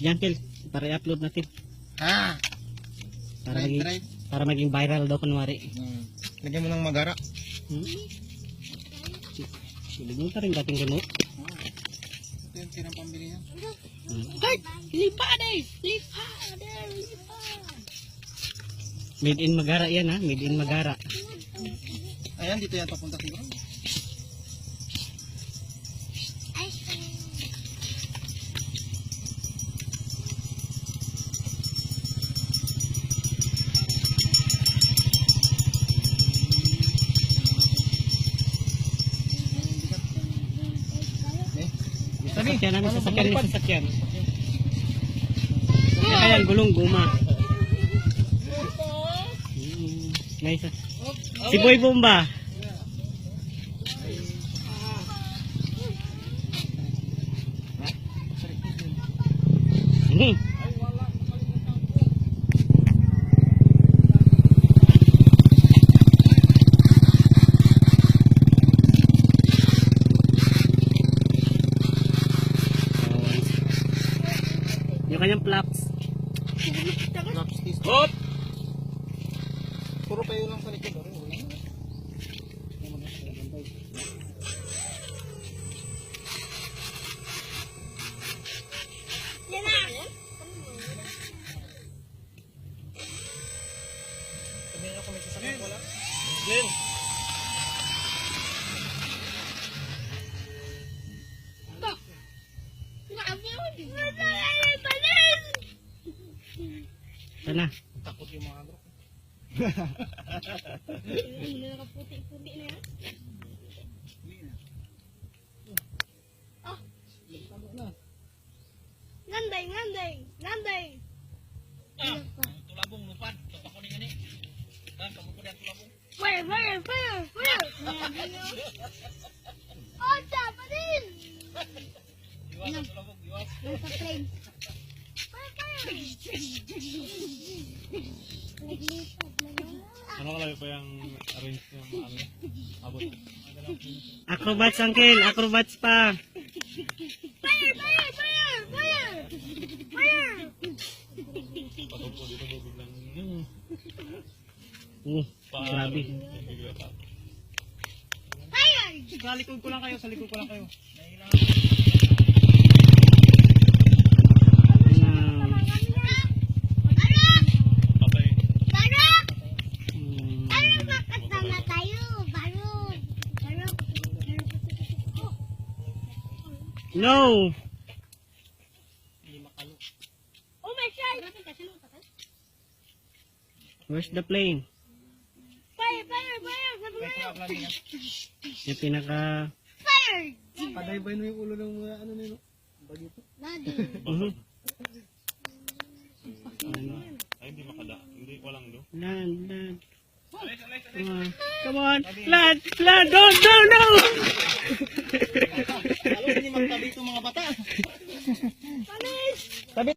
Yan, Phil. Para i-upload natin. Ha? Para Drive, maging, drive. para maging viral daw kunwari. Hmm. Lagyan mo ng magara. Hmm? Silig rin dating remote. Ito yung tirang pambili niya. Hmm. Ay! Lipade! Lipade! Made in Magara yan ha. Made in Magara. Ayan, dito yan papunta siguro. Eh, Sasakyan namin, ano, sasakyan namin, sasakyan. Ayan, gulong, guma. Hmm. Nice. Si Boy Bomba. Hmm. Yung kanyang flaps. Hop! Puro kayo lang sa likod. oh. Wala. Sabihin ako may sasakyan wala. Glenn. Sana. Takot yung mga agro. Nganday, nganday, nganday. Tulabong lupan. Tapak ko ni ngani. Dan kamu ko tulabong. Fire, fire, fire, fire. Oh, pa din. Iwas tulabong, iwas. Nasa plane. Ano kalagay pa yung arrange niya maano? Abot. Acrobats, Uncle. Acrobats pa. Fire, fire, fire, fire. Fire. Patupo dito mo biglang Uh, pa grabe. Fire. Sa likod ko lang kayo, sa likod ko lang kayo. Um, no! Oh my God. Where's the plane? Fire, fire, fire. Yung pinaka... Fire. Padaybay na yung ulo ng mga ano nilo. Bagito. Nadi. Mhm. Ay, hindi makada. Hindi, walang do. Land, land. Come on. Come on. Land, land. No, no, no!